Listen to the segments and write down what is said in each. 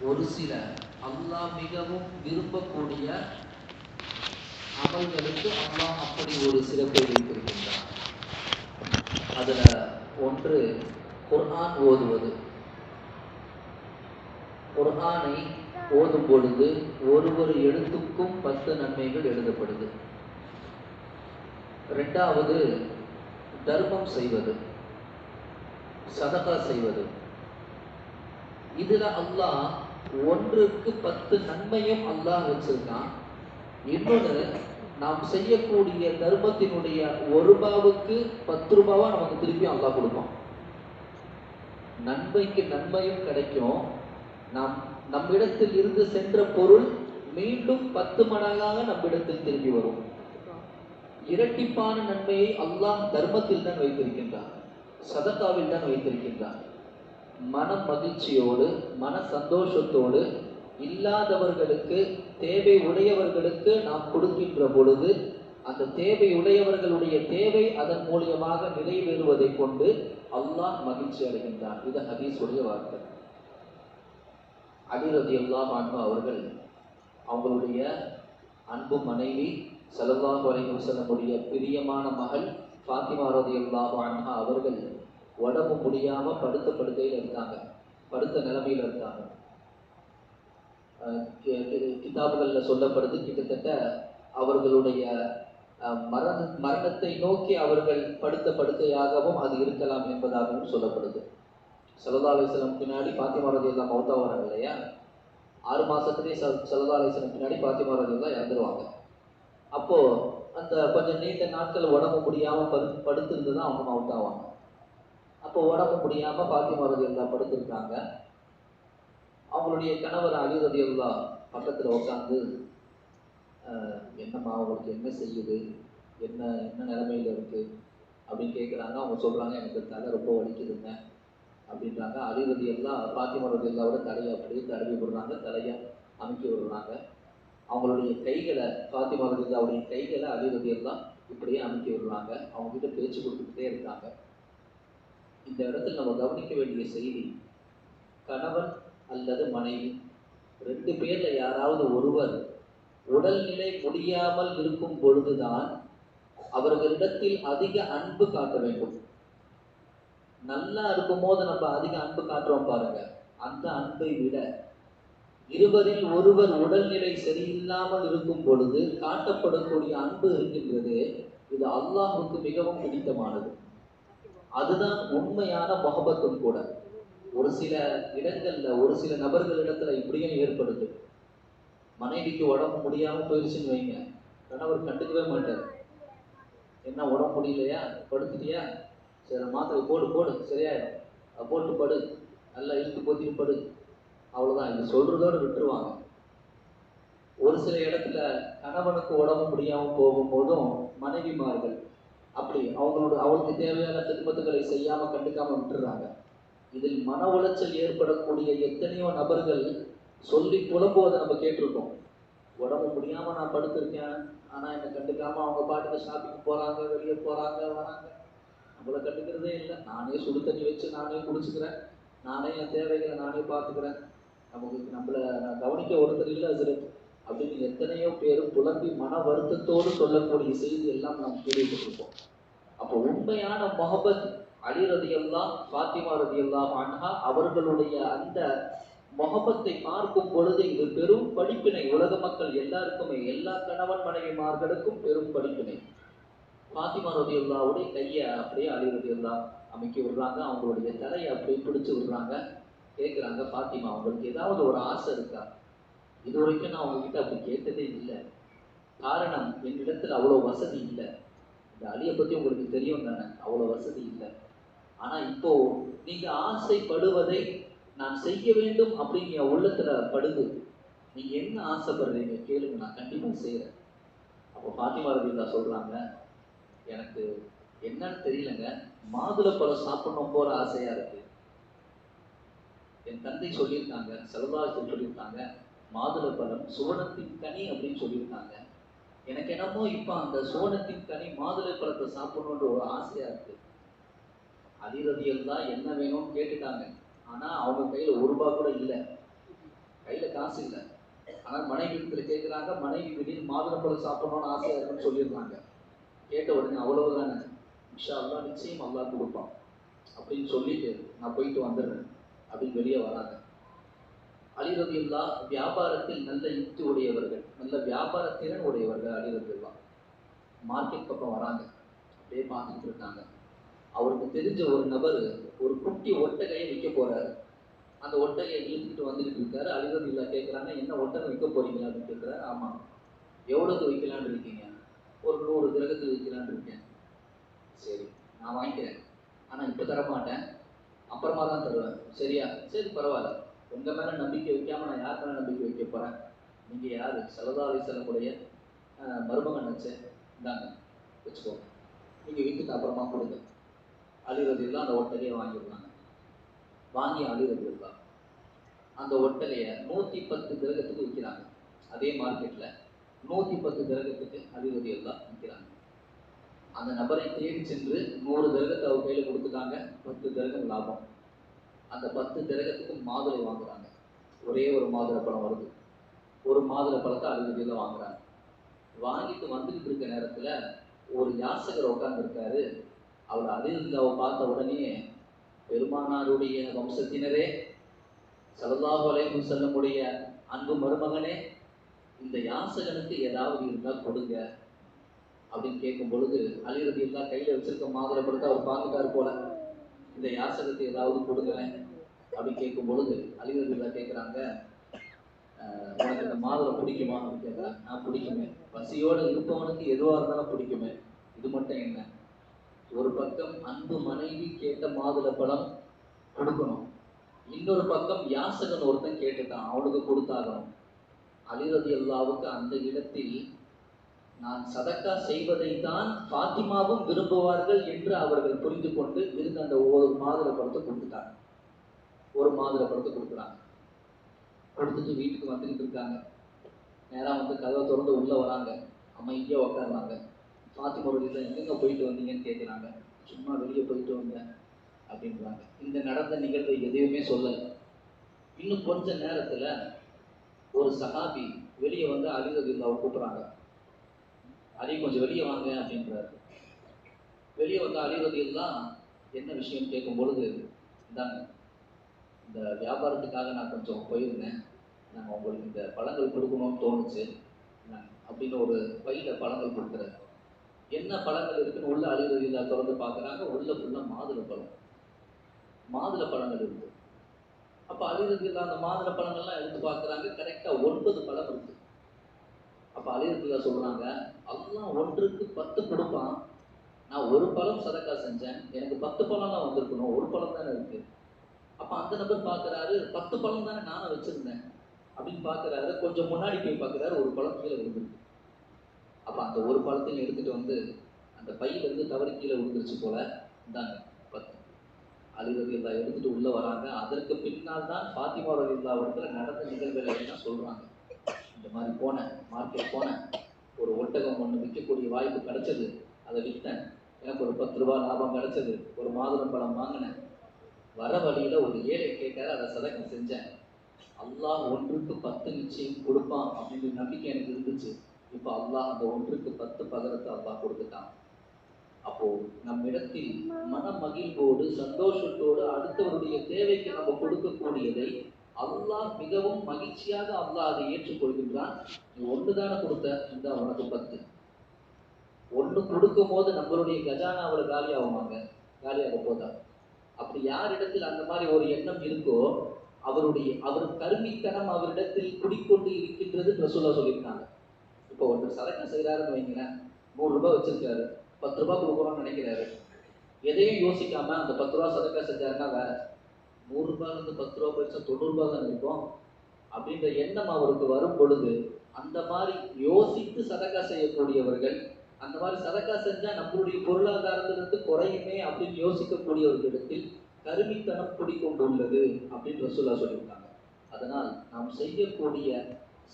ஒரு சில அல்லாஹ் மிகவும் விரும்பக்கூடிய அமல்களுக்கு அல்லாஹ் அப்படி ஒரு சிறப்பை வைத்திருக்கின்றார் அதுல ஒன்று குர்ஆன் ஓதுவது. குர்ஆனை ஓதும் பொழுது ஒரு ஒரு எழுத்துக்கும் பத்து நன்மைகள் எழுதப்படுது. ரெண்டாவது தர்மம் செய்வது சதகா செய்வது. இதுல அல்லாஹ் ஒன்றுக்கு பத்து நன்மையும் அல்லாஹ் வச்சிருக்கான். இன்னொன்று நாம் செய்யக்கூடிய தர்மத்தினுடைய ஒரு ரூபாவுக்கு பத்து ரூபாவா நமக்கு திருப்பி அல்லாஹ் கொடுப்பான். நன்மைக்கு நன்மையும் கிடைக்கும். நாம் நம்மிடத்தில் இருந்து சென்ற பொருள் மீண்டும் பத்து மடங்காக நம்மிடத்தில் திரும்பி வரும். இரட்டிப்பான நன்மையை அல்லாஹ் தர்மத்தில் தான் வைத்திருக்கின்றார் சதத்தாவில் தான் வைத்திருக்கின்றார் மன மகிழ்ச்சியோடு மன சந்தோஷத்தோடு இல்லாதவர்களுக்கு தேவை உடையவர்களுக்கு நாம் கொடுக்கின்ற பொழுது அந்த தேவை உடையவர்களுடைய தேவை அதன் மூலியமாக நிறைவேறுவதை கொண்டு அல்லாஹ் மகிழ்ச்சி அடைகின்றான். இது ஹதீஸுடைய வார்த்தை. அலிரதி அல்லாஹ் அன்பு அவர்கள் அவங்களுடைய அன்பு மனைவி செலவாக வரைக்கும் செல்லக்கூடிய பிரியமான மகள் ஃபாத்திமா ரலியல்லாஹு அன்ஹா அவர்கள் உடம்பு முடியாம படுத்த படுக்கையில் இருக்காங்க. படுத்த நிலைமையில் இருக்காங்க. கிதாபுகளில் சொல்லப்படுது கிட்டத்தட்ட அவர்களுடைய மரண மரணத்தை நோக்கி அவர்கள் படுத்த படுக்கையாகவும் அது இருக்கலாம் என்பதாகவும் சொல்லப்படுது. சலதாலேசனம் பின்னாடி பாத்திமா ரதி எல்லாம் மௌத்தா வராங்க இல்லையா? ஆறு மாதத்துலேயே ச சலதாலேசனம் பின்னாடி பாத்திமா எல்லாம் இறந்துருவாங்க. அப்போது அந்த கொஞ்சம் நீண்ட நாட்கள் உடம்பு முடியாமல் படு படுத்திருந்து தான் அவங்க ஆவாங்க அப்போ உடம்பு முடியாம பாத்திமா ரதி எல்லாம் படுத்திருக்காங்க. அவங்களுடைய கணவர் அலி ரதி அல்லா பக்கத்துல உட்காந்து என்னம்மா அவங்களுக்கு என்ன செய்யுது? என்ன என்ன நிலைமையில இருக்கு? அப்படின்னு கேட்குறாங்க அவங்க சொல்றாங்க எனக்கு தலை ரொம்ப வலிக்குதுங்க. அப்படின்றாங்க. அலி ரதி எல்லாம் பாத்திமா ரதி தலையை அப்படியே தடவி விடுறாங்க. தலையை அமுக்கி விடுறாங்க. அவங்களுடைய கைகளை ஃபாத்திமா ரதில்லாவுடைய கைகளை அலி ரதி எல்லாம் இப்படியே அமுக்கி விடுறாங்க. அவங்க கிட்ட பேச்சு கொடுத்துக்கிட்டே இருக்காங்க. இந்த இடத்துல நம்ம கவனிக்க வேண்டிய செய்தி கணவன் அல்லது மனைவி ரெண்டு பேர்ல யாராவது ஒருவர் உடல்நிலை முடியாமல் இருக்கும் பொழுதுதான் அவர்களிடத்தில் அதிக அன்பு காட்ட வேண்டும். நல்லா இருக்கும்போது நம்ம அதிக அன்பு காட்டுறோம் பாருங்க. அந்த அன்பை விட இருவரில் ஒருவர் உடல்நிலை சரியில்லாமல் இருக்கும் பொழுது காட்டப்படக்கூடிய அன்பு இருக்கின்றது. இது அல்லாஹுக்கு மிகவும் பிடித்தமானது. அதுதான் உண்மையான மொஹபத்தும் கூட. ஒரு சில இடங்கள்ல ஒரு சில நபர்களிடத்துல இப்படியும் ஏற்படுது. மனைவிக்கு உடம்பு முடியாம போயிடுச்சுன்னு வைங்க. கணவர் கண்டுக்கவே மாட்டார். என்ன உடம்பு முடியலையா? படுத்துட்டியா? சரி மாத்திரை போடு போடு. சரியாயிடும். போட்டு படு. நல்லா இழுத்து போத்திட்டு படு. அவ்வளவுதான். இது சொல்றதோடு விட்டுருவாங்க. ஒரு சில இடத்துல கணவனுக்கு உடம்பு முடியாம போகும்போதும் மனைவிமார்கள் அப்படி அவங்களோட அவளுக்கு தேவையான திருப்பத்துகளை செய்யாம கண்டுக்காம விட்டுறாங்க. இதில் மன உளைச்சல் ஏற்படக்கூடிய எத்தனையோ நபர்கள் சொல்லி புலம்புவதை நம்ம கேட்டிருக்கோம். உடம்பு முடியாம நான் படுத்திருக்கேன். ஆனா என்னை கண்டுக்காம அவங்க பாட்டுக்கு ஷாப்பிங் போறாங்க வெளியே போறாங்க வராங்க. நம்மளை கண்டுக்கிறதே இல்லை. நானே சுடு தண்ணி வச்சு நானே குடிச்சுக்கிறேன். நானே என் தேவைகளை நானே பார்த்துக்கிறேன். நமக்கு நம்மளை நான் கவனிக்க ஒருத்தர் இல்லை அது அப்படின்னு எத்தனையோ பேர் புலம்பி மன வருத்தத்தோடு சொல்லக்கூடிய செய்தி எல்லாம் நாம் கேள்விப்பட்டிருப்போம். அப்போ உண்மையான மொஹபத் அலி ரதியல்லாம் ஃபாத்திமா ரதியல்லாம் அன்ஹா அவர்களுடைய அந்த மொஹபத்தை பார்க்கும் பொழுது இது பெரும் படிப்பினை. உலக மக்கள் எல்லாருக்குமே எல்லா கணவன் மனைவிமார்களுக்கும் பெரும் படிப்பினை. ஃபாத்திமா ரதியுல்லாவுடைய கையை அப்படியே அலி ரதியுல்லா அமைக்கி விடுறாங்க. அவங்களுடைய தலையை அப்படியே பிடிச்சு விடுறாங்க. கேட்குறாங்க ஃபாத்திமா அவங்களுக்கு ஏதாவது ஒரு ஆசை இருக்கா? இது வரைக்கும் நான் உங்ககிட்ட அப்படி கேட்டதே இல்லை. காரணம் என்னிடத்தில் அவ்வளோ வசதி இல்லை. இந்த அலியை பற்றி உங்களுக்கு தெரியும் தானே அவ்வளோ வசதி இல்லை. ஆனால் இப்போ நீங்கள் ஆசைப்படுவதை நான் செய்ய வேண்டும் அப்படின்னு என் உள்ளத்தில் படுது. நீங்கள் என்ன ஆசைப்படுறீங்க? கேளுங்க நான் கண்டிப்பாக செய்கிறேன் அப்போ பாத்திமா சொல்கிறாங்க எனக்கு என்னன்னு தெரியலங்க மாதுளப்பழம் சாப்பிடணும் போற ஆசையாக இருக்குது என் தந்தை சொல்லியிருக்காங்க செலவாசல் சொல்லியிருக்காங்க. மாதுளை பழம் சுவனத்தின் கனி அப்படின்னு சொல்லியிருக்காங்க. எனக்கு என்னமோ இப்போ அந்த சோனத்தின் கனி மாதுளப்பழத்தை சாப்பிடணுன்ற ஒரு ஆசையா இருக்கு. அதிரதிகள் தான் என்ன வேணும்னு கேட்டுட்டாங்க. ஆனா அவங்க கையில ஒரு ரூபா கூட இல்லை. கையில காசு இல்லை. ஆனால் மனைவி இடத்துல கேட்குறாங்க மனைவி திடீர்னு மாதுளம்பழம் சாப்பிடணும்னு ஆசையா இருக்குன்னு சொல்லியிருந்தாங்க கேட்ட உடனே அவ்வளவுதானே. இன்ஷா அல்லாஹ் நிச்சயம் அல்லா கொடுப்பான். அப்படின்னு சொல்லிட்டு நான் போயிட்டு வந்துடுறேன். அப்படின்னு வெளியே வராங்க. அலிரதியுல்லா வியாபாரத்தில் நல்ல யுக்தி உடையவர்கள் நல்ல வியாபார திறன் உடையவர்கள் அலிரதியுல்லா மார்க்கெட் பக்கம் வராங்க அப்படியே பார்த்துட்டு இருக்காங்க. அவருக்கு தெரிஞ்ச ஒரு நபர் ஒரு குட்டி ஒட்டகையை விற்க போறாரு. அந்த ஒட்டகையை இழுத்துட்டு வந்துட்டு இருக்காரு. அலிரதியுல்லா கேட்குறாங்க என்ன ஒட்டகம் விற்க போறீங்களா அப்படின்னு கேட்குறாரு ஆமாம் எவ்வளோக்கு விற்கலான்னு இருக்கீங்க? ஒரு நூறு கிரகத்துக்கு விற்கலான்னு இருக்கேன். சரி நான் வாங்கிக்கிறேன். ஆனால் இப்போ தர மாட்டேன் அப்புறமா தான் தருவேன். சரியா? சரி பரவாயில்ல. உங்கள் மேலே நம்பிக்கை வைக்காம நான் யார் மேலே நம்பிக்கை வைக்க போகிறேன் நீங்கள் யார்? சலதாரி செல்லக்கூடிய மருமகன் வச்சேன் இந்தாங்க வச்சுக்கோங்க நீங்கள் வீட்டுக்கு அப்புறமா கொடுங்க. அழிவதில்லாம் அந்த ஒட்டலையை வாங்கிடுவாங்க வாங்கி அழிவதில்லாம் அந்த ஒட்டலையை நூற்றி பத்து கிரகத்துக்கு விற்கிறாங்க அதே மார்க்கெட்டில் நூற்றி பத்து கிரகத்துக்கு அழிவதி எல்லாம் விற்கிறாங்க அந்த நபரை தேடி சென்று நூறு கிரகத்தை அவர் கையில் கொடுத்துட்டாங்க. பத்து கிரகம் லாபம். அந்த பத்து கிரகத்துக்கு மாதுளை வாங்குறாங்க. ஒரே ஒரு மாதுளை பழம் வருது. ஒரு மாதுளை பழத்தை அழிவதியில் வாங்குறாங்க. வாங்கிட்டு வந்துட்டு இருக்க நேரத்தில் ஒரு யாசகர் உட்காந்துருக்காரு அவர் அலிருந்தாவை பார்த்த உடனே பெருமானாருடைய வம்சத்தினரே சலல்லாஹு அலைஹி செல்லமுடைய அன்பு மருமகனே இந்த யாசகனுக்கு ஏதாவது இருந்தால் கொடுங்க. அப்படின்னு கேட்கும் பொழுது அலிரதி எல்லாம் கையில் வச்சிருக்க மாதுளை படுத்து அவர் பார்த்துட்டாரு போல. இந்த யாசகத்தை ஏதாவது கொடுக்குறேன் அப்படி கேட்கும் பொழுது அலிரதி கேட்குறாங்க. உனக்கு இந்த மாதுளை பிடிக்குமா? அப்படின்னு கேட்குறாங்க. நான் பிடிக்குமே. பசியோடு இருப்பவனுக்கு எதுவாக இருந்தாலும் பிடிக்குமே. இது மட்டும் என்ன? ஒரு பக்கம் அன்பு மனைவி கேட்ட மாதுளை பழம் கொடுக்கணும். இன்னொரு பக்கம் யாசகன் ஒருத்தன் கேட்டுட்டான். அவனுக்கு கொடுத்தாகணும். அலிரதி அல்லாவுக்கு அந்த இடத்தில் நான் சதக்கா செய்வதை தான் ஃபாத்திமாவும் விரும்புவார்கள் என்று அவர்கள் புரிந்து கொண்டு இருந்து அந்த ஒவ்வொரு மாதுளை படத்தை கொடுத்துட்டாங்க. ஒரு மாதுளை படத்தை கொடுக்குறாங்க. கொடுத்துட்டு வீட்டுக்கு வந்துக்கிட்டு இருக்காங்க. நேராக வந்து கதவை திறந்து உள்ளே வராங்க. அமைதியாக உட்காருறாங்க ஃபாத்திமா ரோடியில் எங்கெங்க போயிட்டு வந்தீங்கன்னு கேட்குறாங்க சும்மா வெளியே போயிட்டு வந்தேன் அப்படின்றாங்க. இந்த நடந்த நிகழ்வு எதையுமே சொல்லலை. இன்னும் கொஞ்ச நேரத்தில் ஒரு சகாபி வெளியே வந்து அலிரதில்லாவை கூப்பிட்றாங்க. அலி கொஞ்சம் வெளியே வாங்க அப்படின்றாரு. வெளியே வந்து அலிரதில்லாம் என்ன விஷயம் கேட்கும் பொழுது இந்தாங்க இந்த வியாபாரத்துக்காக நான் கொஞ்சம் போயிருந்தேன். நாங்கள் உங்களுக்கு இந்த பழங்கள் கொடுக்கணும்னு தோணுச்சு. நான் அப்படின்னு ஒரு பையில பழங்கள் கொடுக்குறாரு. என்ன பழங்கள் இருக்குன்னு உள்ள அலிரதில்லா திறந்து பார்க்குறாங்க. உள்ள ஃபுல்லாக மாதுளை பழம். மாதுளை பழங்கள் இருக்குது அப்போ அலிரதில்லா அந்த மாதுளை பழங்கள்லாம் எடுத்து பார்க்குறாங்க. கரெக்டாக ஒன்பது பழம் இருக்குது அப்போ அலிரதில்லா சொல்கிறாங்க அதெல்லாம் ஒன்றுக்கு பத்து கொடுப்பான். நான் ஒரு பழம் சதக்கா செஞ்சேன். எனக்கு பத்து பழம் தான் வந்திருக்கணும். ஒரு பழம் தானே இருக்குது அப்போ அந்த நபர் பார்க்குறாரு பத்து பழம் தானே நானும் வச்சுருந்தேன். அப்படின்னு பார்க்குறாரு கொஞ்சம் முன்னாடி போய் பார்க்குறாரு ஒரு பழம் கீழே விழுந்துருக்கு அப்போ அந்த ஒரு பழத்தையும் எடுத்துகிட்டு வந்து அந்த பையிலேருந்து தவறு கீழே விழுந்துருச்சு போல. இந்தாங்க பத்து. அலிரதி இல்லா எடுத்துட்டு வராங்க. அதற்கு பின்னால் தான் ஃபாத்திமா ரவி இடத்துல நடந்த நிகழ்வுகளை எல்லாம் சொல்கிறாங்க இந்த மாதிரி போனேன் மார்க்கெட் போனேன் ஒரு ஒட்டகம் ஒன்று விற்கக்கூடிய வாய்ப்பு கிடைச்சது. அதை விற்றேன் எனக்கு ஒரு பத்து ரூபா லாபம் கிடைச்சது. ஒரு மாதுளம் பழம் வாங்கினேன். வர வழியில் ஒரு ஏழை கேட்காரு அதை சதக்கம் செஞ்சேன். அல்லாஹ் ஒன்றுக்கு பத்து நிச்சயம் கொடுப்பான் அப்படின்ற நம்பிக்கை எனக்கு இருந்துச்சு. இப்போ அல்லாஹ் அந்த ஒன்றுக்கு பத்து பகரத்தை அல்லாஹ் கொடுத்துட்டான். அப்போ நம்மிடத்தில் மன மகிழ்வோடு சந்தோஷத்தோடு அடுத்தவருடைய தேவைக்கு நம்ம கொடுக்கக்கூடியதை அல்லாஹ் மிகவும் மகிழ்ச்சியாக அல்லாஹ் அதை ஏற்றுக்கொள்கின்றான். நீ ஒன்று தானே கொடுத்த? இந்த உனக்கு பத்து. ஒன்று கொடுக்கும் போது நம்மளுடைய கஜானாவில் காலி ஆகுமாங்க? காலியாக போதா? அப்படி யாரிடத்தில் அந்த மாதிரி ஒரு எண்ணம் இருக்கோ அவருடைய அவர் கருமித்தனம் அவரிடத்தில் குடிக்கொண்டு இருக்கின்றது ரசூலா சொல்லியிருக்காங்க. இப்போ ஒருத்தர் சரக்கு செய்கிறாருன்னு வைங்களேன். நூறு ரூபாய் வச்சிருக்காரு. பத்து ரூபாய் கொடுக்குறோம்னு நினைக்கிறாரு. எதையும் யோசிக்காம அந்த பத்து ரூபா சதக்கா செஞ்சாருன்னா வேற. நூறு ரூபாயிலிருந்து பத்து ரூபா போயிடுச்சா தொண்ணூறு ரூபாய் தான் இருக்கும் அப்படின்ற எண்ணம் அவருக்கு வரும் பொழுது அந்த மாதிரி யோசித்து சதக்கா செய்யக்கூடியவர்கள் அந்த மாதிரி சதக்கா செஞ்சா நம்மளுடைய பொருளாதாரத்திலிருந்து குறையுமே அப்படின்னு யோசிக்கக்கூடியவர்களிடத்தில் கருமித்தனம் குடிக்கொண்டுள்ளது அப்படின்னு ரசூலா சொல்லியிருக்காங்க. அதனால் நாம் செய்யக்கூடிய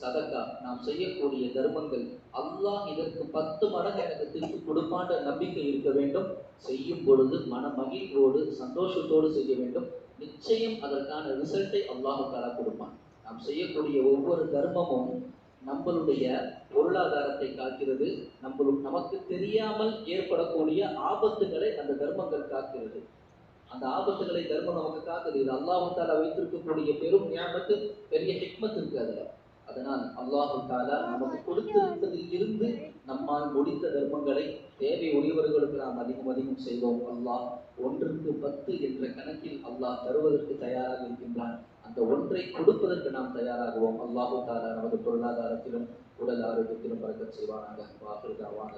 சதக்கா நாம் செய்யக்கூடிய தர்மங்கள் அல்லாஹ் இதற்கு பத்து மடங்கு எனக்கு திருப்பி கொடுப்பான்ற நம்பிக்கை இருக்க வேண்டும். செய்யும் பொழுது மன மகிழ்வோடு சந்தோஷத்தோடு செய்ய வேண்டும். நிச்சயம் அதற்கான ரிசல்ட்டை அல்லாஹு கொடுப்பான். நாம் செய்யக்கூடிய ஒவ்வொரு தர்மமும் நம்மளுடைய பொருளாதாரத்தை காக்கிறது நம்மளும் நமக்கு தெரியாமல் ஏற்படக்கூடிய ஆபத்துகளை அந்த தர்மங்கள் காக்கிறது. அந்த ஆபத்துகளை தர்மம் நமக்கு காக்குது இது அல்லாஹு வைத்திருக்கக்கூடிய பெரும் ஞாபகத்து பெரிய ஹிக்மத் இருக்கு அதில். அதனால் அல்லாஹு தாலா நமக்கு கொடுத்திருப்பதில் இருந்து நம்மால் முடித்த தர்மங்களை தேவை உடையவர்களுக்கு நாம் அதிகம் அதிகம் செய்வோம். அல்லாஹ் ஒன்றுக்கு பத்து என்ற கணக்கில் அல்லாஹ் தருவதற்கு தயாராக இருக்கின்றான். அந்த ஒன்றை கொடுப்பதற்கு நாம் தயாராகுவோம். அல்லாஹு தாலா நமது பொருளாதாரத்திலும் உடல் ஆரோக்கியத்திலும் பறக்க செய்வானாக. வாக்குறுதாவான